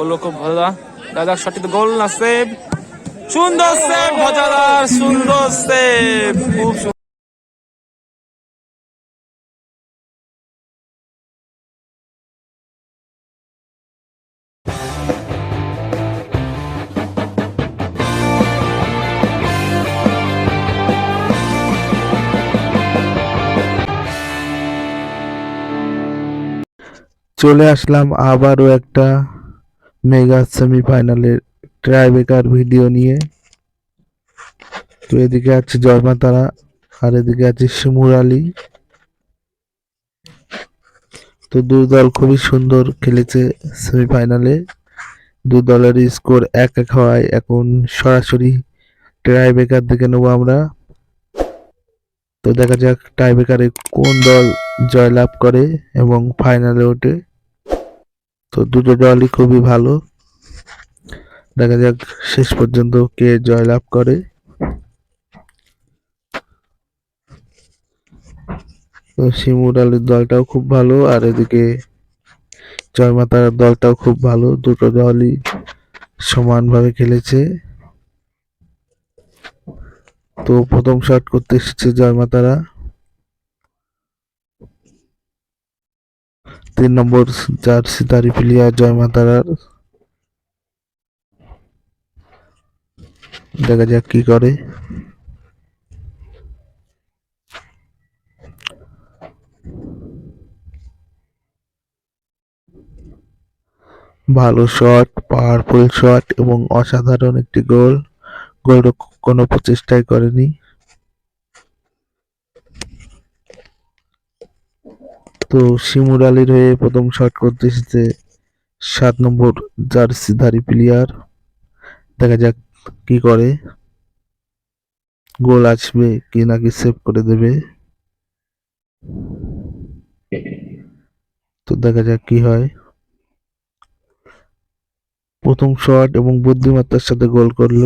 গোল খুব ভালো দাদা সঠিক গোল না সেভ সুন্দর সেভ মজাদার সুন্দর সেভ খুব চলে আসলাম আবারও একটা মেগা সেমিফাইনালের ট্রাইবেকার ভিডিও নিয়ে। তো এদিকে আছে জয়মা তারা আর এদিকে আছে শিমুর আলী। তো দুই দল খুবই সুন্দর খেলেছে সেমিফাইনালে। দুই দলের স্কোর এক এক হওয়ায় এখন সরাসরি ট্রাইবেকার দিকে নেব আমরা। তো দেখা যাক টাইবেকারে কোন দল জয়লাভ করে এবং ফাইনালে ওঠে। তো দুটো দলই খুবই ভালো। দেখা যাক শেষ পর্যন্ত কে জয়লাভ করে। শিমুর আলীর দলটাও খুব ভালো, আর এদিকে জয়মাতার দলটাও খুব ভালো, দুটো দলই সমানভাবে খেলেছে। তো প্রথম শট করতে এসেছে জয়মাতারা। তিন নম্বর জার্সি দারি প্লেয়ার জয়মাতারার। দেখা যাক কি করে। ভালো শট পাওয়ারফুল শট এবং অসাধারণ একটি গোল। গোলরক্ষক কোনো প্রচেষ্টাই করেনি। তো শিমুর আলীর হয়ে প্রথম শট করতে এসেছে সাত নম্বর জার্সিধারী প্লেয়ার দেখা যাক কি করে। গোল আসবে কি নাকি সেভ করে দেবে। তো দেখা যাক কি হয়। প্রথম শট এবং বুদ্ধিমত্তার সাথে গোল করল।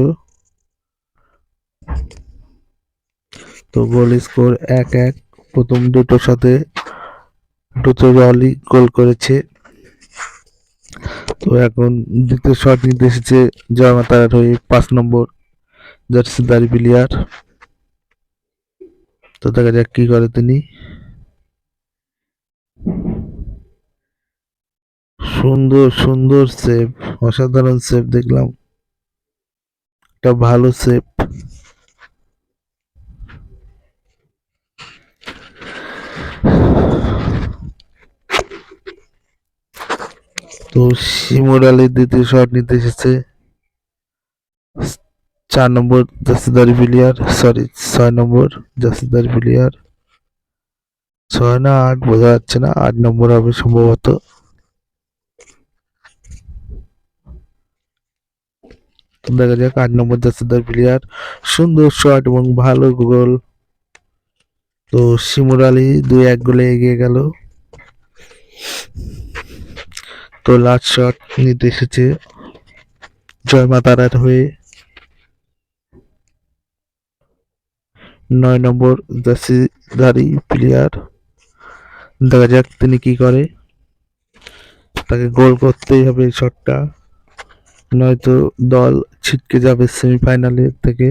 তো গোল স্কোর এক এক প্রথম দুটোর সাথে। দুটো দলই গোল করেছে। তো এখন দ্বিতীয় শট নিতে এসেছে জয়মাতার হয়ে পাঁচ নম্বর জার্সিদারি প্লেয়ার তো দেখা যাক কি করে তিনি। সুন্দর সুন্দর সেভ অসাধারণ সেভ দেখলাম। একটা ভালো সেভ তো শিমুর আলীর দ্বিতীয় শট নিতে এসেছে। চার নম্বর জাসিদারি প্লেয়ার সরি ছয় নম্বর জাসিদারি প্লেয়ার ছয় না আট বোঝা যাচ্ছে না, আট নম্বর হবে সম্ভবত। দেখা যাক আট নম্বর জাসিদার প্লেয়ার সুন্দর শট এবং ভালো গোল। তো শিমুর আলী দুই এক গোলে এগিয়ে গেল। তো লাস্ট শট নিতে এসেছে জয়মা তারার হয়ে। নয় নম্বর জার্সিধারী প্লেয়ার দেখা যাক তিনি কি করে। তাকে গোল করতেই হবে এই শটটা নয়তো দল ছিটকে যাবে সেমিফাইনালে থেকে।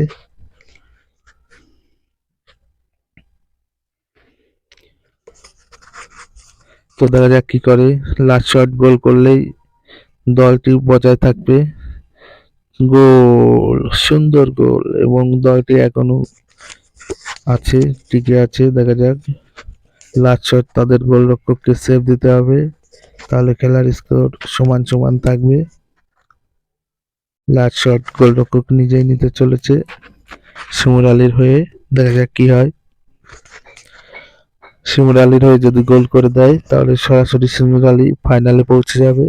তো দেখা যাক কি করে। লাস্ট শট গোল করলেই দলটি বজায় থাকবে। গোল সুন্দর গোল এবং দলটি এখনও আছে, টিকে আছে, দেখা যাক। লাস্ট শট তাদের গোলরক্ষককে সেভ দিতে হবে। তাহলে খেলার স্কোর সমান সমান থাকবে। লাস্ট শট গোলরক্ষক নিজেই নিতে চলেছে। শিমুর আলীর হয়ে, দেখা যাক কি হয়। শিমুর আলীর হয়ে যদি গোল করে দেয়, তাহলে সরাসরি শিমুর আলী ফাইনালে পৌঁছে যাবে।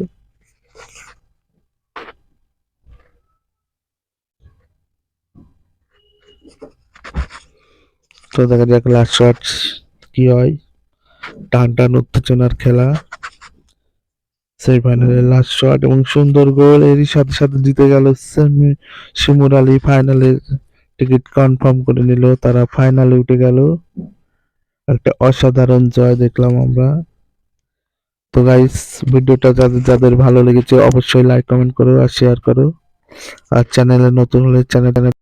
তো দেখা যাক লাস্ট শট কি হয়। টান টান উত্তেজনার খেলা। সেমিফাইনালে লাস্ট শট এবং সুন্দর গোল, এরই সাথে সাথে জিতে গেল সেমি শিমুর আলী ফাইনালের টিকিট কনফার্ম করে নিল, তারা ফাইনালে উঠে গেল। একটা অসাধারণ জয় দেখলাম আমরা। তো গাইস ভিডিওটা যাদের যাদের ভালো লেগেছে অবশ্যই লাইক কমেন্ট করো আর শেয়ার করো। আর চ্যানেলে নতুন হলে চ্যানেল